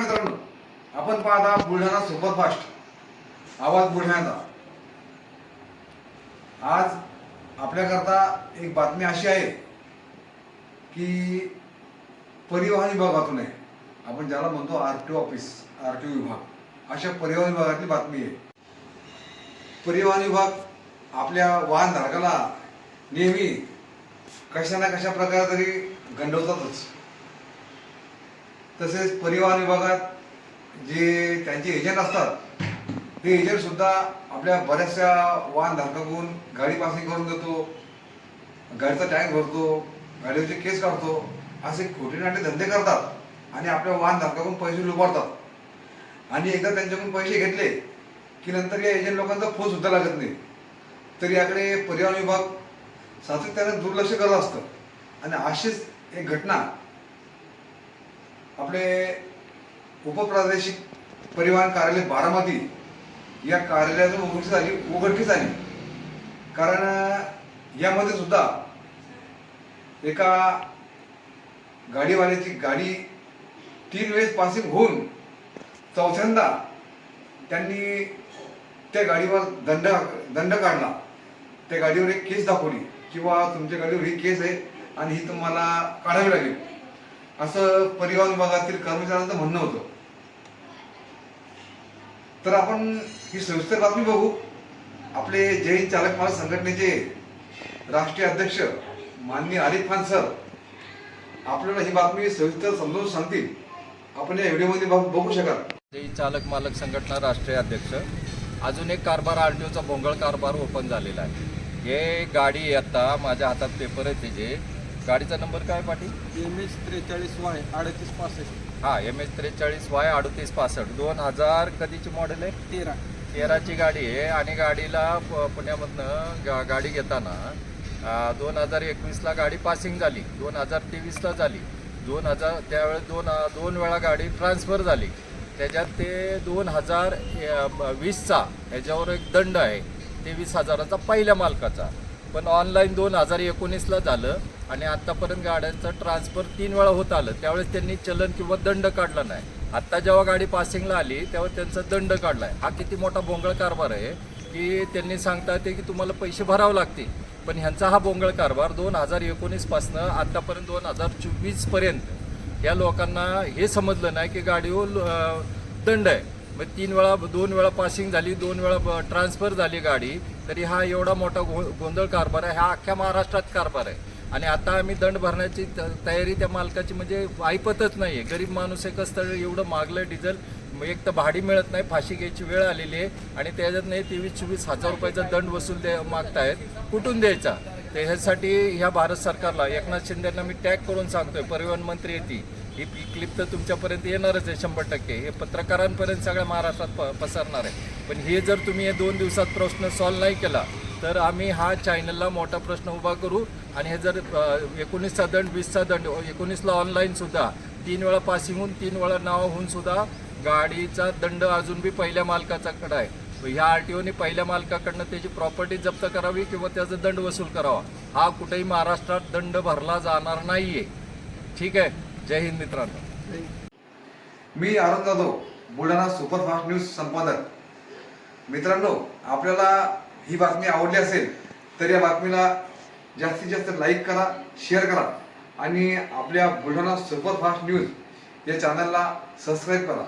आपण पाहता बुलढाणा सुपरफास्ट. आवाज बुलढाण्याचा. आज आपल्याकरता एक बातमी अशी आहे की परिवहन विभागातून आहे. आपण ज्याला म्हणतो R T office R T विभाग अशा परिवहन विभागातली बातमी आहे. परिवहन विभाग आपल्या वाहन धारकाला नेहमी कशा ना कशा प्रकारे तरी गंडवतातच. तसेच परिवहन विभागात जे त्यांचे एजंट असतात ते एजंट सुद्धा आपल्या बऱ्याचशा वाहन धारकाकडून गाडी पासिंग करून देतो गाडीचा टँक भरतो गाडीचे केस काढतो असे खोटे नाटे धंदे करतात आणि आपल्या वाहन धारकाकडून पैसे लुबाडतात. आणि एकदा त्यांच्याकडून पैसे घेतले की नंतर या एजंट लोकांचा फोन सुद्धा लागत नाही. तर याकडे परिवहन विभाग सातत्याने दुर्लक्ष करत असतं. आणि अशीच एक घटना आपले उपप्रादेशिक परिवहन कार्यालय बारामती या कार्यालयातून उघडकी झाली उघडकीच आली. कारण यामध्ये सुद्धा एका गाडीवाल्याची गाडी तीन वेळेस पासिंग होऊन चौथ्यांदा त्यांनी त्या गाडीवर दंड दंड काढला. त्या गाडीवर एक केस दाखवली किंवा तुमच्या गाडीवर ही केस आहे आणि ही तुम्हाला काढावी लागेल. असं परिवहन विभागातील कर्मचाऱ्यांचं म्हणणं होतं. तर आपण ही सविस्तर बातमी बघू. आपले जैन चालक मालक संघटनेचे राष्ट्रीय अध्यक्ष माननीय आरिफ खान सर आपल्याला ही बातमी सविस्तर समजावून सांगतील. आपण या व्हिडिओमध्ये बघू शकाल. जैन चालक मालक संघटना राष्ट्रीय अध्यक्ष. अजून एक कारभार आर टी ओचा भोंगळ कारभार ओपन झालेला आहे. हे गाडी आता माझ्या हातात पेपर आहे त्याचे. गाडीचा नंबर काय पाटील? एम एच त्रेचाळीस वाय अडतीस पासष्ट. हा एम एच त्रेचाळीस वाय अडतीस पासष्ट. दोन हजार कधीची मॉडेल आहे? तेरा. तेराची गाडी आहे आणि गाडीला प- पुण्यामधनं गा गाडी घेताना दोन हजार एकवीसला गाडी पासिंग झाली. दोन हजार तेवीसला झाली. दोन हजार त्यावेळेस दोन दोन वेळा गाडी ट्रान्सफर झाली. त्याच्यात ते दोन हजार वीसचा ह्याच्यावर एक दंड आहे. तेवीस हजाराचा पहिल्या मालकाचा. पण ऑनलाईन दोन हजार एकोणीसला झालं आणि आत्तापर्यंत गाड्यांचं ट्रान्सफर तीन वेळा होत आलं. त्यावेळेस त्यांनी चलन किंवा दंड काढला नाही. आत्ता जेव्हा गाडी पासिंगला आली तेव्हा त्यांचा दंड काढला आहे हा किती मोठा बोंगळ कारभार आहे की त्यांनी सांगता येते की तुम्हाला पैसे भरावे लागतील. पण ह्यांचा हा बोंगळ कारभार दोन हजार एकोणीसपासनं आत्तापर्यंत दोन हजार चोवीसपर्यंत या लोकांना हे समजलं नाही की गाडीवर दंड आहे. मग तीन वेळा दोन वेळा पासिंग झाली दोन वेळा ट्रान्सफर झाली गाडी तरी हा एवढा मोठा गो गोंधळ कारभार आहे. हा अख्ख्या महाराष्ट्रात कारभार आहे. आणि आता आम्ही दंड भरण्याची त- तयारी त्या मालकाची म्हणजे ऐपतच नाही आहे गरीब माणूस एकच स्थळ एवढं मागलं डिझेल मग एक तर भाडी मिळत नाही फाशी घ्यायची वेळ आलेली आहे. आणि त्याच्यात नाही तेवीस चोवीस हजार रुपयाचा दंड वसूल दे मागतायत. कुठून द्यायचा? तर ह्यासाठी ह्या भारत सरकारला एकनाथ शिंदेंना मी टॅग करून सांगतोय परिवहन मंत्री येते ही क्लिप तर तुमच्यापर्यंत येणारच आहे शंभर टक्के. हे पत्रकारांपर्यंत सगळ्या महाराष्ट्रात प पसरणार आहे. पण हे जर तुम्ही हे दोन दिवसात प्रश्न सॉल्व्ह नाही केला तर आम्ही हा चॅनलला मोठा प्रश्न उभा करू आणि हे जर एकोणीसचा दंड वीसचा दंड एकोणीसला ऑनलाईनसुद्धा तीन वेळा पासिंग होऊन तीन वेळा नाव होऊनसुद्धा गाडीचा दंड अजून बी पहिल्या मालकाचाकडं आहे. ह्या आर टी ओने पहिल्या मालकाकडनं त्याची प्रॉपर्टी जप्त करावी किंवा त्याचा दंड वसूल करावा. हा कुठेही महाराष्ट्रात दंड भरला जाणार नाही आहे ठीक आहे? जय हिंद मित्रांनो. मी अरुण जाधव बुलढाणा सुपरफास्ट न्यूज संपादक. मित्रांनो आपल्याला ही बातमी आवडली असेल तर या बातमीला जास्तीत जास्त लाईक करा शेअर करा आणि आपल्या बुलढाणा सुपरफास्ट न्यूज या चॅनलला सबस्क्राईब करा.